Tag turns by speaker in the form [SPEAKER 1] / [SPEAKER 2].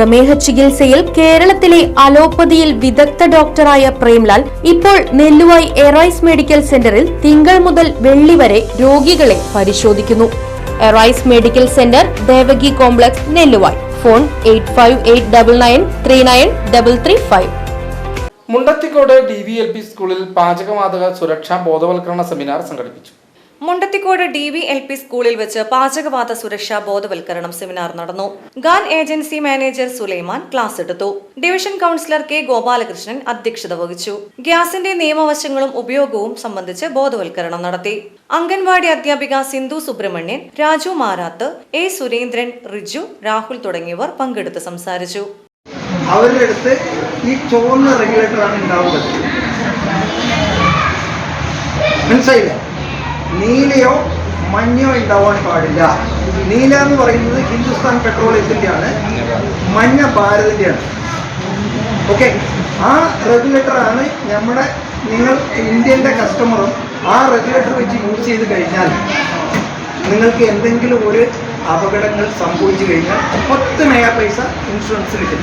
[SPEAKER 1] പ്രമേഹ ചികിത്സയിൽ കേരളത്തിലെ അലോപ്പതിയിൽ വിദഗ്ധ ഡോക്ടറായ പ്രേംലാൽ ഇപ്പോൾ നെല്ലുവായി എറൈസ് മെഡിക്കൽ സെന്ററിൽ തിങ്കൾ മുതൽ വെള്ളി വരെ രോഗികളെ പരിശോധിക്കുന്നു. Arise medical centre Devaki complex Nelluvai. Phone eight five eight double nine three nine double three five.
[SPEAKER 2] Mundathikode D V L P സ്കൂളിൽ പാചകവാതക സുരക്ഷാ ബോധവൽക്കരണ സെമിനാർ സംഘടിപ്പിച്ചു.
[SPEAKER 3] Mundathikode D V L P സ്കൂളിൽ വെച്ച് പാചകവാത സുരക്ഷാ ബോധവൽക്കരണം സെമിനാർ നടന്നു. ഗാൻ ഏജൻസി മാനേജർ സുലൈമാൻ ക്ലാസ് എടുത്തു. ഡിവിഷൻ കൌൺസിലർ കെ ഗോപാലകൃഷ്ണൻ അധ്യക്ഷത വഹിച്ചു. ഗ്യാസിന്റെ നിയമവശങ്ങളും ഉപയോഗവും സംബന്ധിച്ച് ബോധവൽക്കരണം നടത്തി. അംഗൻവാടി അധ്യാപിക സിന്ധു സുബ്രഹ്മണ്യൻ രാജു മാരാത്ത് എ സുരേന്ദ്രൻ റിജു രാഹുൽ തുടങ്ങിയവർ പങ്കെടുത്ത് സംസാരിച്ചു.
[SPEAKER 4] അവരുടെ അടുത്ത് ഈ ചുവന്ന മനസ്സിലായില്ല? നീലയോ മഞ്ഞയോ ഉണ്ടാവാൻ പാടില്ല. നീല എന്ന് പറയുന്നത് ഹിന്ദുസ്ഥാൻ പെട്രോളിയത്തിന്റെയാണ് മഞ്ഞ ഭാരതിന്റെയാണ് ഓക്കെ ആ റെഗുലേറ്ററാണ് നമ്മുടെ നിങ്ങൾ ഇന്ത്യന്റെ കസ്റ്റമറും ആ റെഗുലേറ്റർ വെച്ച് യൂസ് ചെയ്ത് കഴിഞ്ഞാൽ നിങ്ങൾക്ക് എന്തെങ്കിലും ഒരു അപകടങ്ങൾ സംഭവിച്ചു കഴിഞ്ഞാൽ പത്ത് മെഗാ പൈസ ഇൻഷുറൻസ് കിട്ടും.